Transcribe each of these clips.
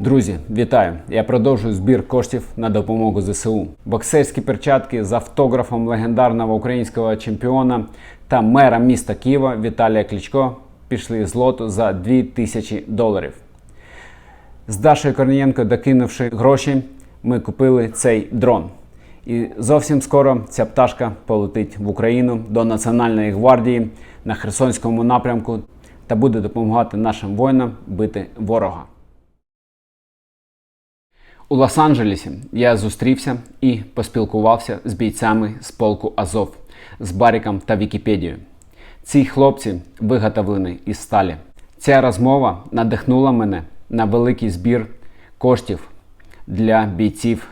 Друзі, вітаю! Я продовжую збір коштів на допомогу ЗСУ. Боксерські перчатки з автографом легендарного українського чемпіона та мера міста Києва Віталія Кличко пішли з лоту за 2000 доларів. З Дашою Корнієнко, докинувши гроші, ми купили цей дрон. І зовсім скоро ця пташка полетить в Україну до Національної гвардії на Херсонському напрямку та буде допомагати нашим воїнам бити ворога. У Лос-Анджелесі я зустрівся і поспілкувався з бійцями з полку Азов, з Баріком та Вікіпедією. Ці хлопці виготовлені із сталі. Ця розмова надихнула мене на великий збір коштів для бійців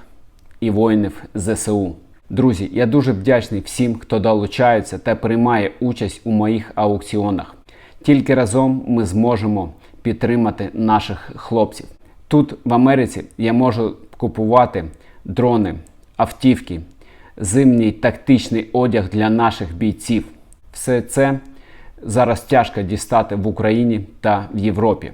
і воїнів ЗСУ. Друзі, я дуже вдячний всім, хто долучається та приймає участь у моїх аукціонах. Тільки разом ми зможемо підтримати наших хлопців. Тут в Америці я можу купувати дрони, автівки, зимній тактичний одяг для наших бійців. Все це зараз тяжко дістати в Україні та в Європі.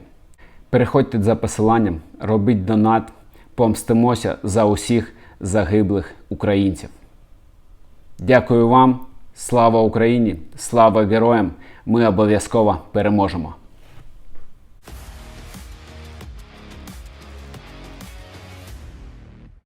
Переходьте за посиланням, робіть донат, помстимося за усіх загиблих українців. Дякую вам, слава Україні, слава героям! Ми обов'язково переможемо!